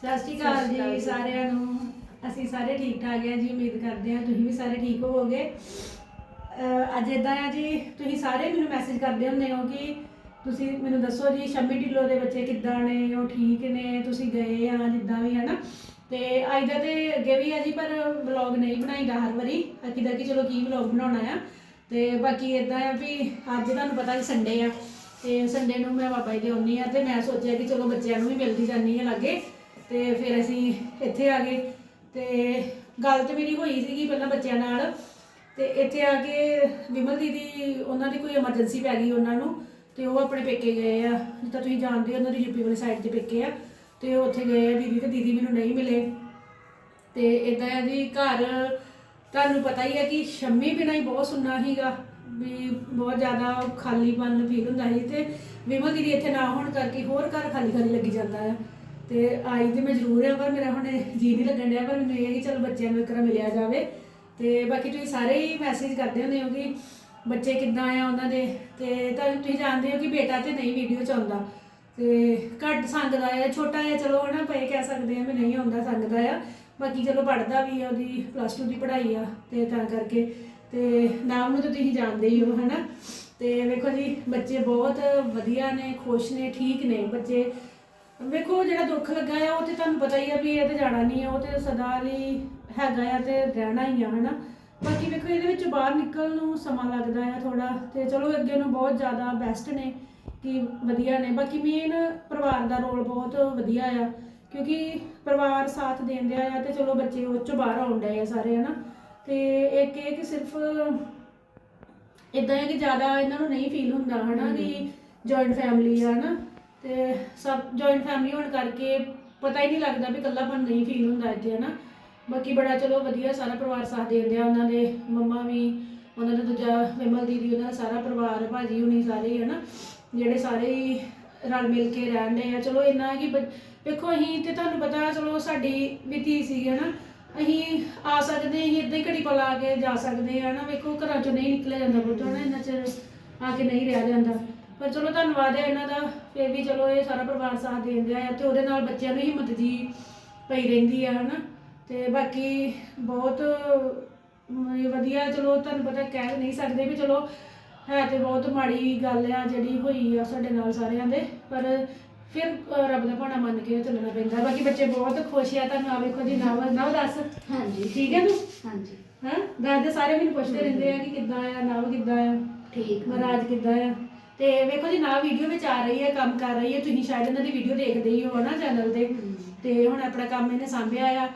ਸਤਿ ਸ਼੍ਰੀ ਅਕਾਲ ਜੀ ਸਾਰਿਆਂ ਨੂੰ। ਅਸੀਂ ਸਾਰੇ ਠੀਕ ਠਾਕ ਹਾਂ ਜੀ ਉਮੀਦ ਕਰਦੇ ਹਾਂ ਤੁਸੀਂ ਵੀ ਸਾਰੇ ਠੀਕ ਹੋਵੋਗੇ। ਅੱਜ ਇਦਾਂ ਆ ਜੀ ਤੁਸੀਂ ਸਾਰੇ ਮੈਨੂੰ ਮੈਸੇਜ ਕਰਦੇ ਹੁੰਦੇ ਹੋ ਕਿ ਤੁਸੀਂ ਮੈਨੂੰ ਦੱਸੋ ਜੀ ਸ਼ੰਮੀ ਢਿੱਲੋਂ ਦੇ ਬੱਚੇ ਕਿੱਦਾਂ ਨੇ ਉਹ ਠੀਕ ਨੇ ਤੁਸੀਂ ਗਏ ਆ ਜਿੱਦਾਂ ਵੀ ਹਨਾ? ਤੇ ਅੱਜ ਦਾ ਤੇ ਅੱਗੇ ਵੀ ਆ ਜੀ ਪਰ ਵਲੌਗ ਨਹੀਂ ਬਣਾਈਦਾ ਹਰ ਵਾਰੀ। ਅਕੀਦਾ ਕਿ ਚਲੋ ਕੀ ਵਲੌਗ ਬਣਾਉਣਾ ਆ। ਤੇ ਬਾਕੀ ਇਦਾਂ ਆ ਵੀ ਅੱਜ ਤੁਹਾਨੂੰ ਪਤਾ ਕਿ ਸੰਡੇ ਆ। ਤੇ ਸੰਡੇ ਨੂੰ ਮੈਂ ਬਾਬਾ ਜੀ ਦੇ ਆਉਣੀ ਆ ਤੇ ਮੈਂ ਸੋਚਿਆ ਕਿ ਚਲੋ ਬੱਚਿਆਂ ਨੂੰ ਵੀ ਮਿਲਦੀ ਜਾਂਦੀ ਆ ਲਾਗੇ। ਤੇ ਫਿਰ ਅਸੀਂ ਇੱਥੇ ਆ ਗਏ ਤੇ ਗੱਲ ਤੇ ਮੇਰੀ ਹੋਈ ਸੀਗੀ ਪਹਿਲਾਂ ਬੱਚਿਆਂ ਨਾਲ ਤੇ ਇੱਥੇ ਆ ਕੇ ਵਿਮਲ ਦੀਦੀ, ਉਹਨਾਂ ਦੀ ਕੋਈ ਐਮਰਜੈਂਸੀ ਪੈ ਗਈ ਉਹਨਾਂ ਨੂੰ ਤੇ ਉਹ ਆਪਣੇ ਪੇਕੇ ਗਏ ਆ। ਜਿੱਦਾਂ ਤੁਸੀਂ ਜਾਣਦੇ ਹੋ, ਉਹਨਾਂ ਦੀ ਯੂਪੀ ਵਾਲੀ ਸਾਈਡ ਤੇ ਪੇਕੇ ਆ। ਤੇ ਉਹ ਉੱਥੇ ਗਏ ਆ ਦੀਦੀ ਤੇ ਦੀਦੀ ਮੈਨੂੰ ਨਹੀਂ ਮਿਲੇ। ਤੇ ਇਦਾਂ ਆ ਜੀ, ਘਰ ਤੁਹਾਨੂੰ ਪਤਾ ਹੀ ਹੈ ਕਿ ਸ਼ੰਮੀ ਬਿਨਾਂ ਹੀ ਬਹੁਤ ਸੁੰਨਾ ਸੀਗਾ ਵੀ ਬਹੁਤ ਜ਼ਿਆਦਾ ਖਾਲੀਪਨ ਫੀਲ ਹੁੰਦਾ ਸੀ ਤੇ ਵਿਮਲ ਦੀਦੀ ਇੱਥੇ ਨਾ ਹੋਣ ਕਰਕੇ ਹੋਰ ਘਰ ਖਾਲੀ ਖਾਲੀ ਲੱਗੀ ਜਾਂਦਾ ਆ ਤੇ ਆਈ ਤੇ ਮੈਂ ਜ਼ਰੂਰ ਆ, ਪਰ ਮੇਰਾ ਹੁਣ ਜੀ ਨਹੀਂ ਲੱਗਣ ਡਿਆ, ਪਰ ਮੈਨੂੰ ਇਹ ਹੈ ਕਿ ਚਲ ਬੱਚਿਆਂ ਨੂੰ ਇੱਕ ਵਾਰ ਮਿਲਿਆ ਜਾਵੇ। ਤੇ ਬਾਕੀ ਤੁਸੀਂ ਸਾਰੇ ਹੀ ਮੈਸੇਜ ਕਰਦੇ ਹੁੰਦੇ ਹੋ ਕਿ ਬੱਚੇ ਕਿੱਦਾਂ ਆ ਉਹਨਾਂ ਦੇ, ਤੇ ਤਾਂ ਤੁਸੀਂ ਜਾਣਦੇ ਹੋ ਕਿ ਬੇਟਾ ਤੇ ਨਹੀਂ ਵੀਡੀਓ ਚ ਆਉਂਦਾ ਤੇ ਘੱਟ ਸੰਗਦਾ ਆ, ਛੋਟਾ ਆ, ਚਲੋ ਹਨਾ ਪਏ ਕਹਿ ਸਕਦੇ ਆ ਵੀ ਨਹੀਂ ਆਉਂਦਾ ਸੰਗਦਾ ਆ। ਬਾਕੀ ਚਲੋ ਪੜਦਾ ਵੀ ਆ, ਉਹਦੀ ਪਲੱਸ 2 ਦੀ ਪੜ੍ਹਾਈ ਆ, ਤੇ ਤਾਂ ਕਰਕੇ। ਤੇ ਨਾਮ ਨੂੰ ਤਾਂ ਤੁਸੀਂ ਜਾਣਦੇ ਹੀ ਹੋ, ਹਨਾ। ਤੇ ਵੇਖੋ ਜੀ, ਬੱਚੇ ਬਹੁਤ ਵਧੀਆ ਨੇ, ਖੁਸ਼ ਨੇ, ਠੀਕ ਨੇ। ਬੱਚੇ ਵੇਖੋ ਜਿਹੜਾ ਦੁੱਖ ਲੱਗਾ ਆ ਉਹ ਤੇ ਤੁਹਾਨੂੰ ਪਤਾ ਹੀ ਆ ਵੀ ਇਹ ਤੇ ਜਾਣਾ ਨਹੀਂ ਆ ਉਹ ਤੇ ਸਦਾ ਲਈ ਹੈਗਾ ਆ ਤੇ ਰਹਿਣਾ ਹੀ ਆ ਹਨਾ? ਬਾਕੀ ਵੇਖੋ ਇਹਦੇ ਵਿੱਚ ਬਾਹਰ ਨਿਕਲਣ ਨੂੰ ਸਮਾਂ ਲੱਗਦਾ ਆ ਥੋੜਾ ਤੇ ਚਲੋ ਅੱਗੇ ਨੂੰ ਬਹੁਤ ਜ਼ਿਆਦਾ ਬੈਸਟ ਨੇ ਕਿ ਵਧੀਆ ਨੇ। ਬਾਕੀ ਮੇਨ ਪਰਿਵਾਰ ਦਾ ਰੋਲ ਬਹੁਤ ਵਧੀਆ ਆ ਕਿਉਂਕਿ ਪਰਿਵਾਰ ਸਾਥ ਦਿੰਦੇ ਆ ਤੇ ਚਲੋ ਬੱਚੇ ਉਹ ਚੋਂ ਬਾਹਰ ਆਉਣ ਡਏ ਆ ਸਾਰੇ ਹਨਾ? ਤੇ ਇੱਕ ਇਹ ਕਿ ਸਿਰਫ ਇਦਾਂ ਹੈ ਕਿ ਜ਼ਿਆਦਾ ਇਹਨਾਂ ਨੂੰ ਨਹੀਂ ਫੀਲ ਹੁੰਦਾ ਹਨਾ ਕਿ ਜੁਆਇੰਟ ਫੈਮਿਲੀ ਆ ਹਨਾ? ਤੇ ਸਭ ਜੁਆਇੰਟ ਫੈਮਿਲੀ ਹੋਣ ਕਰਕੇ ਪਤਾ ਹੀ ਨਹੀਂ ਲੱਗਦਾ ਵੀ ਇਕੱਲਾਪਨ ਨਹੀਂ ਫੀਲ ਹੁੰਦਾ ਇੱਥੇ, ਹਨਾ। ਬਾਕੀ ਬੜਾ ਚਲੋ ਵਧੀਆ ਸਾਰਾ ਪਰਿਵਾਰ ਸਾਥ ਦਿੰਦੇ ਆ ਉਹਨਾਂ ਦੇ, ਮੰਮਾ ਵੀ, ਉਹਨਾਂ ਦਾ ਦੂਜਾ ਵਿਮਲ ਦੀਦੀ, ਉਹਨਾਂ ਦਾ ਸਾਰਾ ਪਰਿਵਾਰ, ਭਾਜੀ ਹੁਣੀ ਸਾਰੇ ਹੀ, ਹਨਾ। ਜਿਹੜੇ ਸਾਰੇ ਹੀ ਰਲ ਮਿਲ ਕੇ ਰਹਿੰਦੇ ਆ। ਚਲੋ ਇੰਨਾ ਕਿ ਵੇਖੋ ਅਸੀਂ ਤੇ ਤੁਹਾਨੂੰ ਪਤਾ ਚਲੋ ਸਾਡੀ ਵੀ ਧੀ ਸੀਗੀ ਹਨਾ। ਅਸੀਂ ਆ ਸਕਦੇ, ਅਸੀਂ ਇੱਦਾਂ ਹੀ ਘੜੀ ਕੋਲ ਆ ਕੇ ਜਾ ਸਕਦੇ ਆ ਨਾ ਵੇਖੋ ਘਰਾਂ ਚੋਂ ਨਹੀਂ ਨਿਕਲਿਆ ਜਾਂਦਾ ਬਹੁਤ ਹਨਾ। ਇੰਨਾ ਚਿਰ ਆ ਕੇ ਨਹੀਂ ਰਹਿ ਜਾਂਦਾ। ਪਰ ਚਲੋ ਧੰਨਵਾਦ ਹੈ ਇਹਨਾਂ ਦਾ ਫਿਰ ਵੀ ਚਲੋ ਇਹ ਸਾਰਾ ਪਰਿਵਾਰ ਸਾਥ ਦੇਂਦੇ ਆ ਤੇ ਉਹਦੇ ਨਾਲ ਬੱਚਿਆਂ ਨੂੰ ਹਿੰਮਤ ਜੀ ਪਈ ਰਹਿੰਦੀ ਆ ਹਨਾ? ਤੇ ਬਾਕੀ ਬਹੁਤ ਅਮ, ਵਧੀਆ ਚਲੋ ਤੁਹਾਨੂੰ ਪਤਾ ਕਹਿ ਨਹੀਂ ਸਕਦੇ ਵੀ ਚਲੋ ਹੈ ਤੇ ਬਹੁਤ ਮਾੜੀ ਗੱਲ ਆ ਜਿਹੜੀ ਹੋਈ ਆ ਸਾਡੇ ਨਾਲ ਸਾਰਿਆਂ ਦੇ ਪਰ ਫਿਰ ਰੱਬ ਦਾ ਭਾਣਾ ਮੰਨ ਕੇ ਚੱਲਣਾ ਪੈਂਦਾ। ਬਾਕੀ ਬੱਚੇ ਬਹੁਤ ਖੁਸ਼ ਆ ਤੁਹਾਨੂੰ ਆ ਵੇਖੋ ਜੀ ਨਵ ਨਵ ਦੱਸ। ਹਾਂਜੀ। ਠੀਕ ਹੈ ਤੂੰ? ਹਾਂਜੀ। ਹਾਂ? ਦੱਸਦੇ ਸਾਰੇ ਮੈਨੂੰ ਪੁੱਛਦੇ ਰਹਿੰਦੇ ਆ ਕਿ ਕਿੱਦਾਂ ਆ ਨਵ ਕਿੱਦਾਂ ਆ? ਠੀਕ ਮਹਾਰਾਜ ਕਿੱਦਾਂ ਆ? ਤੇ ਵੇਖੋ ਜੀ ਨਾ ਵੀਡੀਓ ਵਿੱਚ ਆ ਰਹੀ ਹੈ ਕੰਮ ਕਰ ਰਹੀ ਹੈ। ਤੁਸੀਂ ਸ਼ਾਇਦ ਇਹਨਾਂ ਦੀ ਵੀਡੀਓ ਦੇਖਦੇ ਹੀ ਹੋ ਨਾ ਚੈਨਲ ਤੇ ਤੇ ਹੁਣ ਆਪਣਾ ਕੰਮ ਇਹਨੇ ਸੰਭਿਆ ਆ।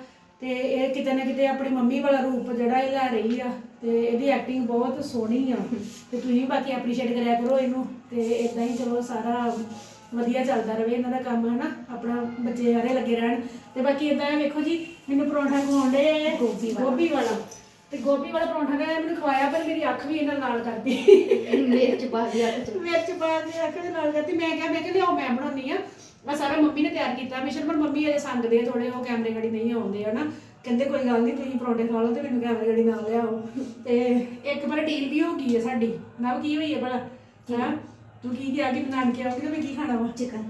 ਤੇ ਇਹ ਕਿਤੇ ਨਾ ਕਿਤੇ ਆਪਣੀ ਮੰਮੀ ਵਾਲਾ ਰੂਪ ਜਿਹੜਾ ਇਹ ਲੈ ਰਹੀ ਆ। ਤੇ ਇਹਦੀ ਐਕਟਿੰਗ ਬਹੁਤ ਸੋਹਣੀ ਆ। ਤੇ ਤੁਸੀਂ ਬਾਕੀ ਐਪਰੀਸ਼ੀਏਟ ਕਰਿਆ ਕਰੋ ਇਹਨੂੰ। ਤੇ ਇਦਾਂ ਹੀ ਚਲੋ ਸਾਰਾ ਵਧੀਆ ਚੱਲਦਾ ਰਵੇ ਇਹਨਾਂ ਦਾ ਕੰਮ ਹਨਾ? ਆਪਣਾ ਬੱਚੇ ਯਾਰੇ ਲੱਗੇ ਰਹਿਣ। ਤੇ ਬਾਕੀ ਇਦਾਂ ਵੇਖੋ ਜੀ ਮੈਨੂੰ ਪਰੌਂਠਾ ਖਵਾਉਂਦੇ ਗੋਭੀ ਵਾਲਾ। ਗੋਭੀ ਵਾਲਾ। ਤੇ ਗੋਭੀ ਵਾਲਾ ਪਰੌਂਠਾ ਕਹਿੰਦਾ ਮੈਨੂੰ ਖਵਾਇਆ ਪਰ ਮੇਰੀ ਅੱਖ ਵੀ ਇਹਨਾਂ ਨਾਲ ਕਰਦੀ। ਮਿਰਚ ਪਾ ਦਿਆ ਤੇ ਮਿਰਚ ਪਾ ਕੇ ਅੱਖ ਦੇ ਨਾਲ ਕਰਤੀ ਮੈਂ ਕਿਹਾ ਮੈਂ ਕਿਹਾ ਲਿਆਓ ਮੈਂ ਬਣਾਉਣੀ ਆ। ਆ ਸਾਰਾ ਮੰਮੀ ਨੇ ਤਿਆਰ ਕੀਤਾ। ਮਿਸ਼ਨ ਪਰ ਮੰਮੀ ਅਜੇ ਸੰਗਦੇ ਆ ਥੋੜੇ ਉਹ ਕੈਮਰੇ ਗੜੀ ਨਹੀਂ ਆਉਂਦੇ ਹਨਾ? ਕਹਿੰਦੇ ਕੋਈ ਗੱਲ ਨਹੀਂ ਤੁਸੀਂ ਪਰੌਂਠੇ ਖਾ ਲਓ ਤੇ ਮੈਨੂੰ ਕੈਮਰੇ ਗੜੀ ਨਾਲ ਲਿਆਓ। ਤੇ ਇੱਕ ਵਾਰ ਡੀਲ ਵੀ ਹੋ ਗਈ ਹੈ ਸਾਡੀ। ਨਾ ਕੀ ਹੋਈ ਹੈ ਭਲਾ? ਹਾਂ? ਤੂੰ ਕੀ ਕਿਹਾ ਕਿ ਨਾਨਕੇ ਆਉਂਗੀ ਤਾਂ ਮੈਂ ਕੀ ਖਾਣਾ ਵਾ? ਚਿਕਨ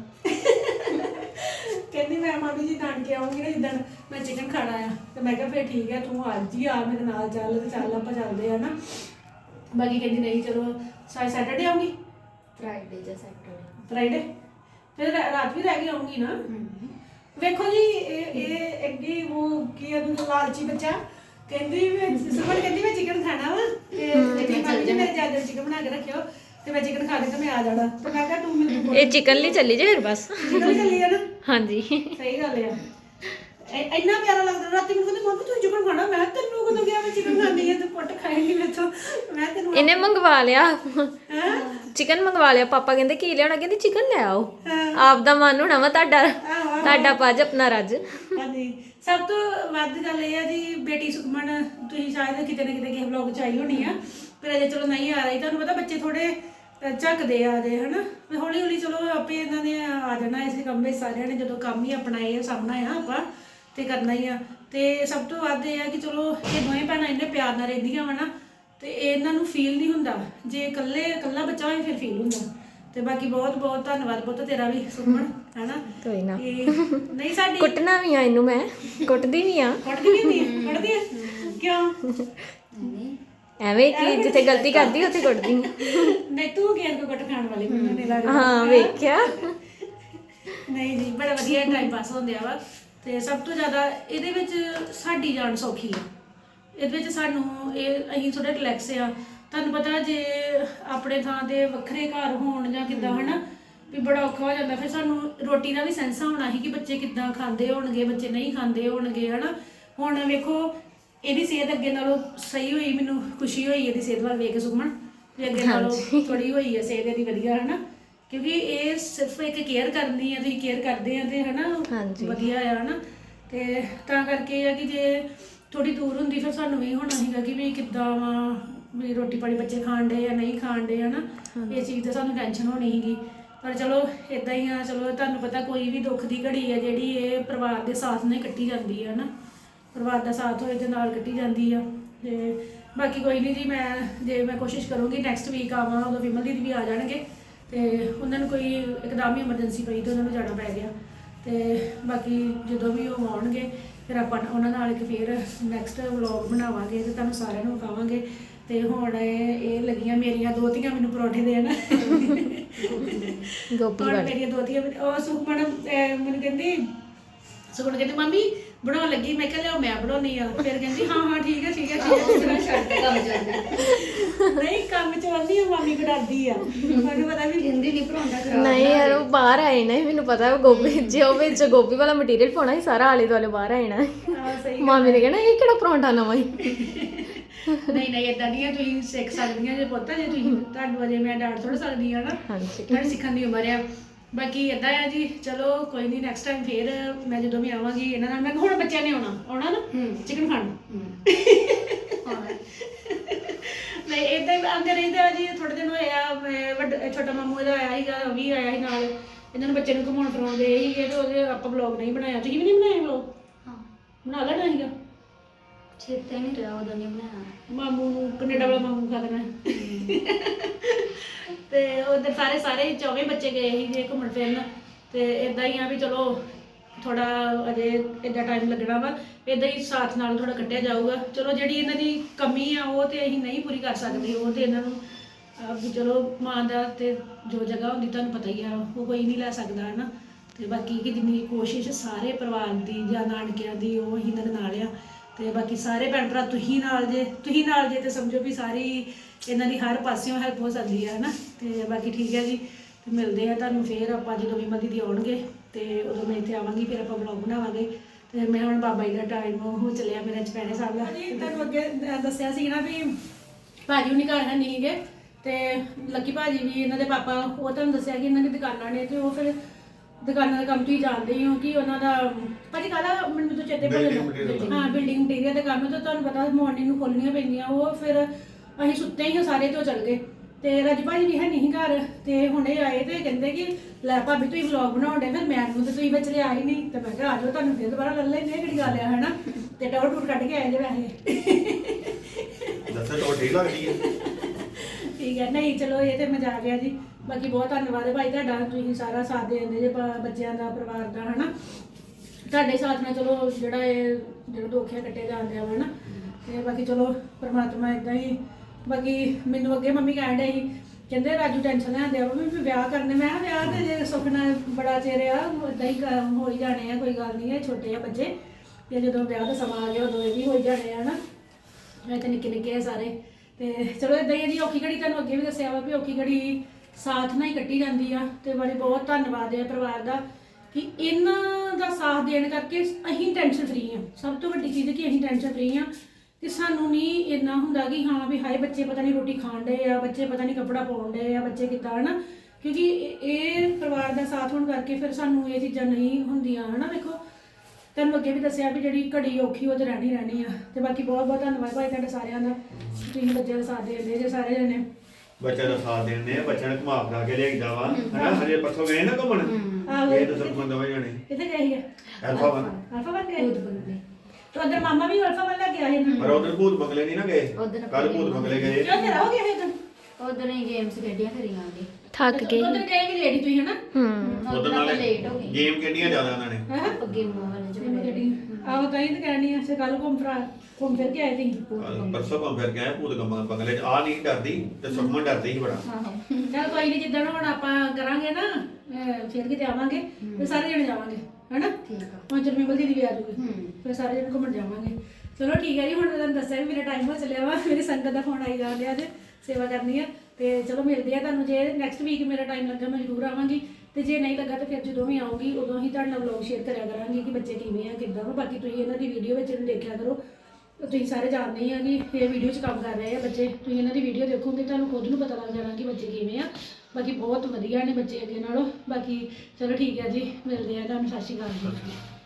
ਕਹਿੰਦੀ ਮੈਂ ਮਾਮੀ ਜੀ ਨਾਨਕੇ ਆਉਂਗੀ ਨਾ ਜਿੱਦਣ ਮੈਂ ਚਿਕਨ ਖਾਣਾ ਆ। ਤੇ ਮੈਂ ਕਿਹਾ ਫੇਰ ਠੀਕ ਹੈ ਤੂੰ ਅੱਜ ਹੀ ਆ ਮੇਰੇ ਨਾਲ ਚੱਲ ਤੇ ਚੱਲ ਆਪਾਂ ਚੱਲਦੇ ਆ ਨਾ। ਬਾਕੀ ਕਹਿੰਦੀ ਨਹੀਂ ਚਲੋ ਸਾਈ ਸੈਟਰਡੇ ਆਉਂਗੀ ਫਰਾਈਡੇ ਜਾਂ ਸੈਟਰਡੇ ਫਰਾਈਡੇ ਫਿਰ ਰਾ- ਰਾਤ ਵੀ ਰਹਿ ਕੇ ਆਉਂਗੀ ਨਾ? ਵੇਖੋ ਜੀ ਇਹ ਇਹ ਅੱਗੇ ਉਹ ਕੀ ਆ ਦੂਜਾ ਲਾਲਚੀ ਬੱਚਾ। ਕਹਿੰਦੀ ਮੈਂ ਸੁਮਨ ਕਹਿੰਦੀ ਮੈਂ ਚਿਕਨ ਖਾਣਾ ਵਾ। ਤੇ ਕਹਿੰਦੀ ਮੇਰੇ ਜਾਦਰ ਚਿਕਨ ਬਣਾ ਕੇ ਰੱਖਿਓ। ਤੇ ਮੈਂ ਚਿਕਨ ਖਾ ਕੇ ਤੇ ਮੈਂ ਆ ਜਾਣਾ। ਤੇ ਮੈਂ ਕਿਹਾ ਤੂੰ ਮੈਨੂੰ ਇਹ ਚਿਕਨ ਲਈ ਚੱਲੀ ਜੇ ਫਿਰ ਬਸ। ਚਿਕਨ ਚੱਲੀ ਆ ਨਾ? ਹਾਂਜੀ। ਸਹੀ ਗੱਲ ਆ। ਐ- ਇੰਨਾ ਪਿਆਰਾ ਲੱਗਦਾ ਰਾਤੀ ਮੈਨੂੰ ਕਹਿੰਦੀ ਮੰਮੀ ਤੂੰ ਚਿਕਨ ਖਾਣਾ? ਮੈਂ ਕਿਹਾ, ਤੈਨੂੰ ਕਦੋਂ ਗਿਆ ਮੈਂ ਚਿਕਨ ਖਾਣੀ ਹੈ ਤੂੰ ਪੁੱਟ ਖਾਏਂਗੀ ਮੈਥੋਂ। ਮੈਂ ਤੈਨੂੰ ਇਹਨੇ ਮੰਗਵਾ ਲਿਆ। ਹੈਂ? ਚਿਕਨ ਮੰਗਵਾ ਲਿਆ। ਪਾਪਾ ਕਹਿੰਦੇ ਕੀ ਲਿਆਉਣਾ? ਕਹਿੰਦੀ ਚਿਕਨ ਲੈ ਆਓ। ਆਪ ਦਾ ਮਨ ਹੋਣਾ ਵਾ ਤੁਹਾਡਾ। ਤੁਹਾਡਾ ਪੱਜ ਆਪਣਾ ਰੱਜ। ਹਾਂਜੀ। ਸਭ ਤੋਂ ਵੱਧ ਗੱਲ ਇਹ ਆ ਜੀ ਬੇਟੀ ਸੁਖਮਨ ਤੁਸੀਂ ਸ਼ਾਇਦ ਕਿਤੇ ਨਾ ਕਿਤੇ ਕਿਸੇ ਵਲੌਗ ਚ ਆਈ ਹੋਣੀ ਆ। ਪਰ ਅਜੇ ਚਲੋ ਨਹੀਂ ਆ ਰਹੀ ਤੁਹਾਨੂੰ ਪਤਾ ਬੱਚੇ ਥੋੜੇ ਝੱਕਦੇ ਆ ਜੇ ਹਨਾ? ਵੀ ਹੌਲੀ ਹੌਲੀ ਚਲੋ ਆਪੇ ਇਹਨਾਂ ਨੇ ਆ ਜਾਣਾ ਇਸ ਕੰਮ ਵਿੱਚ ਸਾਰਿਆਂ ਨੇ ਜਦੋਂ ਕੰਮ ਹੀ ਆਪਣਾ ਇਹ ਸਾਹਮਣਾ ਆ ਆਪਾਂ ਤੇ ਕਰਨਾ ਹੀ ਆ। ਤੇ ਸਭ ਤੋਂ ਵੱਧ ਇਹ ਆ ਕਿ ਚਲੋ ਇਹ ਦੋਵੇਂ ਭੈਣਾਂ ਇੰਨੇ ਪਿਆਰ ਨਾਲ ਰਹਿੰਦੀਆਂ ਵਾ ਨਾ ਤੇ ਇਹਨਾਂ ਨੂੰ ਫੀਲ ਨਹੀਂ ਹੁੰਦਾ। ਜੇ ਇਕੱਲੇ ਇਕੱਲਾ ਬੱਚਾ ਹੋਵੇ ਫਿਰ ਫੀਲ ਹੁੰਦਾ। ਤੇ ਬਾਕੀ ਬਹੁਤ ਬਹੁਤ ਧੰਨਵਾਦ ਪੁੱਤ ਤੇਰਾ ਵੀ ਸੁਖਮਨ ਹੈਨਾ? ਕੋਈ ਨਾ। ਨਹੀਂ ਸਾਡੀ ਕੁੱਟਣਾ ਵੀ ਆ ਇਹਨੂੰ ਮੈਂ ਕੁੱਟਦੀ ਵੀ ਆ। ਕੁੱਟਦੀ ਵੀ ਨਹੀਂ ਕੁੱਟਦੀ ਆ? ਕਿਉਂ? ਐਵੇਂ ਕਿ ਜਿੱਥੇ ਗਲਤੀ ਕਰਦੀ ਉੱਥੇ ਕੁੱਟਦੀ। ਆ। ਨਹੀਂ ਤੂੰ ਗੇਰ ਕੋ ਕੁੱਟ ਖਾਣ ਵਾਲੀ? ਮੈਨੂੰ ਨਹੀਂ ਲੱਗਦਾ। ਹਾਂ ਵੇਖਿਆ। ਨਹੀਂ ਜੀ ਬੜਾ ਵਧੀਆ ਟਾਈਮ ਪਾਸ ਹੁੰਦਿਆ ਵਾ। ਤੇ ਸਭ ਤੋਂ ਜ਼ਿਆਦਾ ਇਹਦੇ ਵਿੱਚ ਸਾਡੀ ਜਾਨ ਸੌਖੀ ਆ। ਇਹਦੇ ਵਿੱਚ ਸਾਨੂੰ ਇਹ ਅਸੀਂ ਥੋੜਾ ਰਿਲੈਕਸ ਆ। ਤੁਹਾਨੂੰ ਪਤਾ ਜੇ ਆਪਣੇ ਥਾਂ ਤੇ ਵੱਖਰੇ ਘਰ ਹੋਣ ਜਾਂ ਕਿੱਦਾਂ ਹਨਾ? ਵੀ ਬੜਾ ਔਖਾ ਹੋ ਜਾਂਦਾ। ਫਿਰ ਸਾਨੂੰ ਰੋਟੀ ਦਾ ਵੀ ਸੈਂਸ ਹੋਣਾ ਸੀ ਕਿ ਬੱਚੇ ਕਿੱਦਾਂ ਖਾਂਦੇ ਹੋਣਗੇ ਬੱਚੇ ਨਹੀਂ ਖਾਂਦੇ ਹੋਣਗੇ ਹਨਾ? ਹੁਣ ਵੇਖੋ ਇਹਦੀ ਸਿਹਤ ਅੱਗੇ ਨਾਲੋਂ ਸਹੀ ਹੋਈ ਮੈਨੂੰ ਖੁਸ਼ੀ ਹੋਈ ਇਹਦੀ ਸਿਹਤ ਵੱਲ ਵੇਖ ਕੇ ਸੁਖਮਨ। ਵੀ ਅੱਗੇ ਨਾਲੋਂ ਥੋੜੀ ਹੋਈ ਹੈ ਸਿਹਤ ਇਹਦੀ ਵਧੀਆ ਹਨਾ? ਕਿਉਂਕਿ ਇਹ ਸਿਰਫ ਇੱਕ ਕੇਅਰ ਕਰਨੀ ਹੈ ਤੁਸੀਂ ਕੇਅਰ ਕਰਦੇ ਆ ਤੇ ਹਨਾ। ਵਧੀਆ ਆ ਹਨਾ? ਤੇ ਤਾਂ ਕਰਕੇ ਇਹ ਆ ਕਿ ਜੇ ਥੋੜੀ ਦੂਰ ਹੁੰਦੀ ਫਿਰ ਸਾਨੂੰ ਵੀ ਹੋਣਾ ਸੀਗਾ ਕਿ ਵੀ ਕਿੱਦਾਂ ਵਾ ਵੀ ਰੋਟੀ ਪਾਣੀ ਬੱਚੇ ਖਾਣ ਦੇ ਜਾਂ ਨਹੀਂ ਖਾਣ ਦੇ ਹਨਾ? ਇਹ ਚੀਜ਼ ਤੇ ਸਾਨੂੰ ਟੈਨਸ਼ਨ ਹੋਣੀ ਸੀਗੀ। ਪਰ ਚਲੋ ਇਦਾਂ ਹੀ ਆ ਚਲੋ ਤੁਹਾਨੂੰ ਪਤਾ ਕੋਈ ਵੀ ਦੁੱਖ ਦੀ ਘੜੀ ਆ ਜਿਹੜੀ ਇਹ ਪਰਿਵਾਰ ਦੇ ਸਾਥ ਨਾਲ ਹੀ ਕੱਟੀ ਜਾਂਦੀ ਆ ਹਨਾ? ਪਰਿਵਾਰ ਦਾ ਸਾਥ ਹੋਏ ਤੇ ਨਾਲ ਕੱਟੀ ਜਾਂਦੀ ਆ। ਤੇ ਬਾਕੀ ਕੋਈ ਨਹੀਂ ਜੀ ਮੈਂ ਜੇ ਮੈਂ ਕੋਸ਼ਿਸ਼ ਕਰੂੰਗੀ ਨੈਕਸਟ ਵੀਕ ਆਵਾਂ ਉਦੋਂ ਵਿਮਲ ਦੀਦੀ ਵੀ ਆ ਜਾਣਗੇ। ਤੇ ਉਹਨਾਂ ਨੂੰ ਕੋਈ ਇੱਕਦਮ ਹੀ ਐਮਰਜੈਂਸੀ ਪਈ ਤੇ ਉਹਨਾਂ ਨੂੰ ਜਾਣਾ ਪੈ ਗਿਆ। ਤੇ ਬਾਕੀ ਜਦੋਂ ਵੀ ਉਹ ਆਉਣਗੇ ਫਿਰ ਆਪਾਂ ਉਹਨਾਂ ਨਾਲ ਇੱਕ ਫਿਰ ਨੈਕਸਟ ਵਲੌਗ ਬਣਾਵਾਂਗੇ ਤੇ ਤੁਹਾਨੂੰ ਸਾਰਿਆਂ ਨੂੰ ਵਿਖਾਵਾਂਗੇ। ਤੇ ਹੁਣ ਇਹ ਲੱਗੀਆਂ ਮੇਰੀਆਂ ਦੋਤੀਆਂ ਮੈਨੂੰ ਪਰੌਂਠੇ ਦੇਣ। ਗੋਪੀ ਵਾਲੀ ਮੇਰੀਆਂ ਦੋਤੀਆਂ ਉਹ ਸੁਖਮਣ ਅਹ, ਮੈਨੂੰ ਕਹਿੰਦੀ ਸੁਖਮਣ ਕਹਿੰਦੀ ਮੰਮੀ ਬਣਾਉਣ ਲੱਗੀ ਮੈਂ ਕਿਹਾ ਲਿਆਓ ਮੈਂ ਬਣਾਉਣੀ ਆ। ਫਿਰ ਕਹਿੰਦੀ ਹਾਂ ਹਾਂ ਠੀਕ ਹੈ ਠੀਕ ਹੈ ਠੀਕ ਹੈ ਛੱਡ ਕੇ ਕੰਮ ਜਾਂਦੇ ਨਹੀਂ ਕੰਮ ਚ ਆਉਂਦੀ ਆ ਮਾਮੀ ਕੋ ਡਰਦੀ ਆ ਮੈਨੂੰ ਪਤਾ ਵੀ ਕਹਿੰਦੀ ਨਹੀਂ ਪਰੌਂਠਾ ਖਰਾਬ ਨਹੀਂ ਯਾਰ ਉਹ ਬਾਹਰ ਆਏ ਨੇ ਮੈਨੂੰ ਪਤਾ ਉਹ ਗੋਭੀ ਜੇ ਉਹ ਵਿੱਚ ਗੋਭੀ ਵਾਲਾ ਮਟੀਰੀਅਲ ਪਾਉਣਾ ਸੀ ਸਾਰਾ ਆਲੇ ਦੁਆਲੇ ਬਾਹਰ ਆਏ ਨਾ। ਹਾਂ ਸਹੀ ਮਾਮੀ ਨੇ ਕਹਿਣਾ ਇਹ ਕਿਹੜਾ ਪਰੌਂਠਾ ਨਵਾਂ ਹੀ? ਨਹੀਂ ਨਹੀਂ ਇਦਾਂ ਨਹੀਂ ਤੁਸੀਂ ਸਿੱਖ ਸਕਦੀਆਂ ਜੇ ਪੁੱਤ ਜੇ ਤੁਸੀਂ ਤੁਹਾਨੂੰ ਅਜੇ ਮੈਂ ਡਾਂਟ ਥੋੜਾ ਸਕਦੀ ਆ ਨਾ। ਹਾਂਜੀ। ਤੁਹਾਡੀ ਸਿੱਖਣ ਦੀ ਉਮਰ ਆ। ਬਾਕੀ ਇਦਾਂ ਆ ਜੀ ਚਲੋ ਕੋਈ ਨਹੀਂ ਨੈਕਸਟ ਟਾਈਮ ਫੇਰ ਮੈਂ ਜਦੋਂ ਵੀ ਆਵਾਂਗੀ ਇਹਨਾਂ ਨਾਲ ਮੈਂ ਹੁਣ ਬੱਚਿਆਂ ਨੇ ਆਉਣਾ ਆਉਣਾ ਨਾ। ਚਿਕਨ ਖਾਣ ਨਹੀਂ ਇਦਾਂ ਹੀ ਆਉਂਦੇ ਰਹਿੰਦੇ ਆ ਜੀ ਥੋੜੇ ਦਿਨ ਹੋਏ ਆ ਮੈਂ ਵੱਡਾ ਛੋਟਾ ਮਾਮੂ ਇਹਦਾ ਆਇਆ ਸੀਗਾ ਉਹ ਵੀ ਆਇਆ ਸੀ ਨਾਲ। ਇਹਨਾਂ ਨੂੰ ਬੱਚੇ ਨੂੰ ਘੁਮਾਉਣ ਫਿਰਾਉਂਦੇ ਸੀਗੇ ਤੇ ਉਹਦੇ ਆਪਾਂ ਵਲੌਗ ਨਹੀਂ ਬਣਾਇਆ। ਤੁਸੀਂ ਵੀ ਨਹੀਂ ਬਣਾਇਆ ਵਲੌਗ ਹਾਂ। ਬਣਾ ਲੈਣਾ ਸੀਗਾ? ਚੇਤੇ ਨਹੀਂ ਰਿਹਾ ਉਦੋਂ ਨਹੀਂ ਬਣਾਇਆ। ਮਾਮੂ ਨੂੰ ਕੈਨੇਡਾ ਵਾਲਾ ਮਾਮੂ ਖਾ ਦੇਣਾ। ਉਹਦੇ ਸਾਰੇ ਸਾਰੇ ਚੌਵੇਂ ਬੱਚੇ ਗਏ ਸੀਗੇ ਘੁੰਮਣ ਫਿਰਨ। ਤੇ ਇਦਾਂ ਹੀ ਆ ਵੀ ਚਲੋ ਥੋੜਾ ਅਜੇ ਇਦਾਂ ਟਾਈਮ ਲੱਗਣਾ ਵਾ ਇਦਾਂ ਹੀ ਸਾਥ ਨਾਲ ਥੋੜਾ ਕੱਟਿਆ ਜਾਊਗਾ। ਚਲੋ ਜਿਹੜੀ ਇਹਨਾਂ ਦੀ ਕਮੀ ਆ, ਉਹ ਤੇ ਅਸੀਂ ਨਹੀਂ ਪੂਰੀ ਕਰ ਸਕਦੇ। ਉਹ ਤੇ ਇਹਨਾਂ ਨੂੰ, ਅਹ ਵੀ ਚਲੋ ਮਾਂ ਦਾ ਤੇ ਜੋ ਜਗ੍ਹਾ ਹੁੰਦੀ ਤੁਹਾਨੂੰ ਪਤਾ ਹੀ ਆ, ਉਹ ਕੋਈ ਨਹੀਂ ਲੈ ਸਕਦਾ, ਹਨਾ। ਤੇ ਬਾਕੀ ਕਿ ਜਿੰਨੀ ਕੋਸ਼ਿਸ਼ ਸਾਰੇ ਪਰਿਵਾਰ ਦੀ ਜਾਂ ਨਾਨਕਿਆਂ ਦੀ, ਉਹ ਅਸੀਂ ਇਹਨਾਂ ਦੇ ਨਾਲ ਆ। ਤੇ ਬਾਕੀ ਸਾਰੇ ਭੈਣ ਭਰਾ ਤੁਸੀਂ ਨਾਲ ਜੇ, ਤੁਸੀਂ ਨਾਲ ਜੇ ਤੇ ਸਮਝੋ ਵੀ ਸਾਰੀ ਇਹਨਾਂ ਦੀ ਹਰ ਪਾਸਿਓਂ ਹੈਲਪ ਹੋ ਸਕਦੀ ਹੈ ਹਨਾ? ਤੇ ਬਾਕੀ ਠੀਕ ਹੈ ਜੀ। ਤੇ ਮਿਲਦੇ ਆ ਤੁਹਾਨੂੰ ਫੇਰ ਆਪਾਂ ਜਦੋਂ ਵੀ ਮਦੀ ਦੀ ਆਉਣਗੇ ਤੇ ਉਦੋਂ ਮੈਂ ਇੱਥੇ ਆਵਾਂਗੀ ਫਿਰ ਆਪਾਂ ਵਲੌਗ ਬਣਾਵਾਂਗੇ। ਤੇ ਮੈਂ ਹੁਣ ਬਾਬਾ ਜੀ ਦਾ ਟਾਈਮ ਹੋ ਚੱਲਿਆ ਮੇਰਾ ਚਪੈਰੇ ਸਾਹਿਬ ਦਾ। ਤੁਹਾਨੂੰ ਅੱਗੇ ਦੱਸਿਆ ਸੀ ਨਾ ਵੀ ਭਾਜੀ ਹੁਣੀ ਘਰ ਹੈ ਨਹੀਂ ਹੈਗੇ ਤੇ ਲੱਕੀ ਭਾਜੀ ਵੀ ਇਹਨਾਂ ਦੇ ਪਾਪਾ ਉਹ ਤੁਹਾਨੂੰ ਦੱਸਿਆ ਕਿ ਇਹਨਾਂ ਦੀ ਦੁਕਾਨਾਂ ਨੇ ਤੇ ਉਹ ਫਿਰ ਦੁਕਾਨਾਂ ਦਾ ਕੰਮ ਤੁਸੀਂ ਜਾਣਦੇ ਹੀ ਹੋ ਕਿ ਉਹਨਾਂ ਦਾ ਭਾਜੀ ਕਾਹਦਾ ਮੈਨੂੰ ਤਾਂ ਚੇਤੇ ਭੁੱਲ ਗਿਆ। ਹਾਂ ਬਿਲਡਿੰਗ ਮਟੀਰੀਅਲ ਦਾ ਕੰਮ ਤਾਂ ਤੁਹਾਨੂੰ ਪਤਾ ਮਾਰਨਿੰਗ ਨੂੰ ਖੋਲਣੀਆਂ ਪੈਂਦੀਆਂ ਉਹ ਫਿਰ ਅਸੀਂ ਸੁੱਤੇ ਹੀ ਸਾਰੇ ਤੋਂ ਚੱਲ ਗਏ। ਤੇ ਰਾਜੀ ਭਾਜੀ ਵੀ ਹੈ ਨਹੀਂ ਘਰ ਤੇ ਹੁਣੇ ਆਏ ਤੇ ਕਹਿੰਦੇ ਕਿ ਲੈ ਭਾਬੀ ਤੁਸੀਂ ਵਲੌਗ ਬਣਾਉਂਦੇ ਫਿਰ ਮੈਂ ਨੂੰ ਤੇ ਤੁਸੀਂ ਵਿੱਚ ਲਿਆ ਹੀ ਨਹੀਂ। ਤੇ ਮੈਂ ਕਿਹਾ ਆ ਜਾਓ ਤੁਹਾਨੂੰ ਫਿਰ ਦੁਬਾਰਾ ਲੈ ਲੈਣੇ ਕਿਹੜੀ ਗੱਲ ਆ ਹਨਾ? ਤੇ ਟੌਰ ਟੂਰ ਕੱਢ ਕੇ ਆਏ ਜੇ ਵੈਸੇ। ਦੱਸਾਂ ਤੋਂ ਠੀਕ ਲੱਗਦੀ ਹੈ ਠੀਕ ਹੈ ਨਹੀਂ ਚਲੋ ਇਹ ਤੇ ਮਜ਼ਾਕ ਆ ਜੀ। ਬਾਕੀ ਬਹੁਤ ਧੰਨਵਾਦ ਹੈ ਭਾਈ ਤੁਹਾਡਾ ਤੁਸੀਂ ਸਾਰਾ ਸਾਥ ਦੇ ਦਿੰਦੇ ਜੇ ਬ- ਬੱਚਿਆਂ ਦਾ ਪਰਿਵਾਰ ਦਾ ਹਨਾ? ਤੁਹਾਡੇ ਸਾਥ ਨਾਲ ਚਲੋ ਜਿਹੜਾ ਇਹ ਜਿਹੜਾ ਦੋਖਿਆ ਕੱਟੇ ਜਾਂਦੇ ਆ ਹਨਾ? ਤੇ ਬਾਕੀ ਚਲੋ ਪ੍ਰਮਾਤਮਾ ਇਦਾਂ ਹੀ ਬਾਕੀ ਮੈਨੂੰ ਅੱਗੇ ਮੰਮੀ ਕਹਿਣ ਡਈ ਸੀ, ਕਹਿੰਦੇ ਰਾਜੂ ਟੈਨਸ਼ਨ ਲੈਂਦੇ ਆ ਵੀ ਵੀ ਵਿਆਹ ਕਰਨੇ, ਮੈਂ ਕਿਹਾ ਵਿਆਹ ਤੇ ਜੇ ਸੁਪਨਾ ਬੜਾ ਚਿਰ ਆ ਇਦਾਂ ਹੀ ਕ- ਹੋ ਹੀ ਜਾਣੇ ਆ, ਕੋਈ ਗੱਲ ਨਹੀਂ ਹੈ ਛੋਟੇ ਆ ਬੱਚੇ, ਤੇ ਜਦੋਂ ਵਿਆਹ ਦਾ ਸਮਾਂ ਆ ਗਿਆ, ਉਦੋਂ ਇਹ ਵੀ ਹੋ ਹੀ ਜਾਣੇ ਆ ਨਾ ਮੈਂ ਤਾਂ ਨਿੱਕੇ ਨਿੱਕੇ ਆ ਸਾਰੇ, ਤੇ ਚਲੋ ਇਦਾਂ ਹੀ ਆ ਜੀ, ਔਖੀ ਘੜੀ ਤੁਹਾਨੂੰ ਅੱਗੇ ਵੀ ਦੱਸਿਆ ਵਾ ਵੀ ਔਖੀ ਘੜੀ ਸਾਥ ਨਾਲ ਹੀ ਕੱਟੀ ਜਾਂਦੀ ਆ, ਤੇ ਬੜੀ ਬਹੁਤ ਧੰਨਵਾਦ ਹੈ ਪਰਿਵਾਰ ਦਾ, ਕਿ ਇਹਨਾਂ ਦਾ ਸਾਥ ਦੇਣ ਕਰਕੇ ਅਸੀਂ ਟੈਨਸ਼ਨ ਫਰੀ ਆ। ਸਭ ਤੋਂ ਵੱਡੀ ਚੀਜ਼ ਕਿ ਅਸੀਂ ਟੈਨਸ਼ਨ ਫਰੀ ਆ ਕਿ ਸਾਨੂੰ ਨਹੀਂ ਇੰਨਾ ਹੁੰਦਾ ਕਿ ਹਾਂ ਵੀ ਹਾਏ ਬੱਚੇ ਪਤਾ ਨਹੀਂ ਰੋਟੀ ਖਾਣ ਡੇ ਆ ਬੱਚੇ ਪਤਾ ਨਹੀਂ ਕੱਪੜਾ ਪਾਉਣ ਡੇ ਆ ਬੱਚੇ ਕਿੱਦਾਂ ਹਨਾ? ਕਿਉਂਕਿ ਇਹ ਪਰਿਵਾਰ ਦਾ ਸਾਥ ਹੋਣ ਕਰਕੇ ਫਿਰ ਸਾਨੂੰ ਇਹ ਚੀਜ਼ਾਂ ਨਹੀਂ ਹੁੰਦੀਆਂ ਹਨਾ? ਵੇਖੋ ਤੁਹਾਨੂੰ ਅੱਗੇ ਵੀ ਦੱਸਿਆ ਵੀ ਜਿਹੜੀ ਘੜੀ ਔਖੀ ਉਹ ਤੇ ਰਹਿਣੀ ਰਹਿਣੀ ਆ। ਤੇ ਬਾਕੀ ਬਹੁਤ ਬਹੁਤ ਧੰਨਵਾਦ ਭਾਈ ਤੁਹਾਡੇ ਸਾਰਿਆਂ ਦਾ। ਤੁਸੀਂ ਬੱਚਿਆਂ ਦਾ ਸਾਥ ਦੇ ਜੇ ਸਾਰੇ ਜਣੇ। ਬੱਚਿਆਂ ਦਾ ਸਾਥ ਦੇਣੇ ਆ ਬੱਚਿਆਂ ਨੂੰ ਘੁਮਾ ਫਿਰਾ ਕੇ ਲਿਆਈਦਾ ਵਾ। ਹਨਾ? ਹਜੇ ਪਰਸੋਂ ਗਏ ਨਾ ਘੁੰਮਣ? ਆਹੋ। ਇਹ ਤਾਂ ਸਭ ਦੋਵੇਂ ਜਾਣੇ। ਕਿੱਥੇ ਗਏ ਸੀਗੇ? ਐਲਫਾ ਵਨ ਅਲਫਾ ਬਣ ਗਏ। ਤੇ ਉਧਰ ਮਾਮਾ ਵੀ ਅਲਫਾ ਬਣ ਲੱਗ ਗਿਆ ਸੀ ਪਰ ਉਧਰ ਭੂਤ ਬੰਗਲੇ ਨਹੀਂ ਨਾ ਗਏ? ਉੱਧਰ ਕੱਲ ਭੂਤ ਬੰਗਲੇ ਗਏ। ਕਿਉਂ ਤੇ ਰਹੋਗੇ ਇਹ ਤਾਂ ਉਦੋਂ ਹੀ ਗੇਮਸ ਖੇਡੀਆਂ ਕਰੀਆਂ ਆਂਗੇ ਥੱਕ ਗਏ ਉਧਰ ਗਏ ਵੀ ਲੇਡੀ ਤੁਸੀਂ ਹਨਾ? ਹੂੰ। ਉਦੋਂ ਆਪਾਂ ਨਾਲੇ ਲੇਟ ਹੋ ਗਏ। ਗੇਮ ਖੇਡੀਆਂ ਜ਼ਿਆਦਾ ਉਹਨਾਂ ਨੇ। ਹਾਂ? ਗੇਮਾਂ ਵਾਲੇ ਗੱਡੀ ਆਹੋ ਤਾਂ ਹੀ ਤਾਂ ਕਹਿਣੀ ਆ ਸੇ ਕੱਲ ਘੁੰਮ ਫਰਾ ਘੁੰਮ ਫਿਰ ਕੇ ਆਏ ਸੀ ਪਰਸੋਂ ਘੁੰਮ ਫਿਰ ਕੇ ਆਏ ਭੂਤ ਕੰਮਾਂ ਬੰਗਲੇ ਚ। ਆ ਨਹੀਂ ਡਰਦੀ ਤੇ ਸੁਖਮਨ ਡਰਦੀ ਸੀ ਬੜਾ। ਚਲ ਕੋਈ ਨਹੀਂ ਜਿੱਦਣ ਹੁਣ ਆਪਾਂ ਕਰਾਂਗੇ ਨਾ ਫਿਰ ਕਿਤੇ ਆਵਾਂਗੇ ਤੇ ਸਾਰੇ ਜਣੇ ਜਾਵਾਂਗੇ ਹਨਾ? ਠੀਕ ਆ। ਹੁਣ ਚਰਮੀਬਲ ਦੀਦੀ ਵੀ ਆ ਜੂਗੀ। ਹੂੰ। ਫਿਰ ਸਾਰੇ ਜਣੇ ਘੁੰਮਣ ਜਾਵਾਂਗੇ। ਚਲੋ ਠੀਕ ਹੈ ਜੀ, ਹੁਣ ਮੈਂ ਤੁਹਾਨੂੰ ਦੱਸਿਆ ਵੀ ਮੇਰਾ ਟਾਈਮ ਹੋ ਚੱਲਿਆ ਵਾ, ਮੇਰੀ ਸੰਗਤ ਦਾ ਫੋਨ ਆਈ ਜਾ ਰਿਹਾ ਅੱਜ ਸੇਵਾ ਕਰਨੀ ਆ। ਤੇ ਚਲੋ ਮਿਲਦੇ ਆ ਤੁਹਾਨੂੰ, ਜੇ ਨੈਕਸਟ ਵੀਕ ਮੇਰਾ ਟਾਈਮ ਲੱਗਾ ਮੈਂ ਜ਼ਰੂਰ ਆਵਾਂਗੀ। ਤੇ ਜੇ ਨਹੀਂ ਲੱਗਾ ਤਾਂ ਫਿਰ ਜਦੋਂ ਵੀ ਆਉਂਗੀ, ਉਦੋਂ ਹੀ ਤੁਹਾਡੇ ਨਾਲ ਵਲੌਗ ਸ਼ੇਅਰ ਕਰਿਆ ਕਰਾਂਗੀ ਕਿ ਬੱਚੇ ਕਿਵੇਂ ਆ, ਕਿੱਦਾਂ ਵਾ। ਬਾਕੀ ਤੁਸੀਂ ਇਹਨਾਂ ਦੀ ਵੀਡੀਓ ਵਿੱਚ ਇਹਨੂੰ ਦੇਖਿਆ ਕਰੋ। ਤੁਸੀਂ ਸਾਰੇ ਜਾਣਦੇ ਹੀ ਆ ਕਿ ਇਹ ਵੀਡੀਓ 'ਚ ਕੰਮ ਕਰ ਰਹੇ ਆ ਬੱਚੇ। ਤੁਸੀਂ ਇਹਨਾਂ ਦੀ ਵੀਡੀਓ ਦੇਖੋਗੇ, ਤੁਹਾਨੂੰ ਖੁਦ ਨੂੰ ਪਤਾ ਲੱਗ ਜਾਣਾ ਕਿ ਬੱਚੇ ਕਿਵੇਂ ਆ। ਬਾਕੀ ਬਹੁਤ ਵਧੀਆ ਨੇ ਬੱਚੇ ਅੱਗੇ ਨਾਲੋਂ। ਬਾਕੀ ਚਲੋ ਠੀਕ ਹੈ ਜੀ, ਮਿਲਦੇ ਆ ਤੁਹਾਨੂੰ, ਸਤਿ ਸ਼੍ਰੀ ਅਕਾਲ ਜੀ।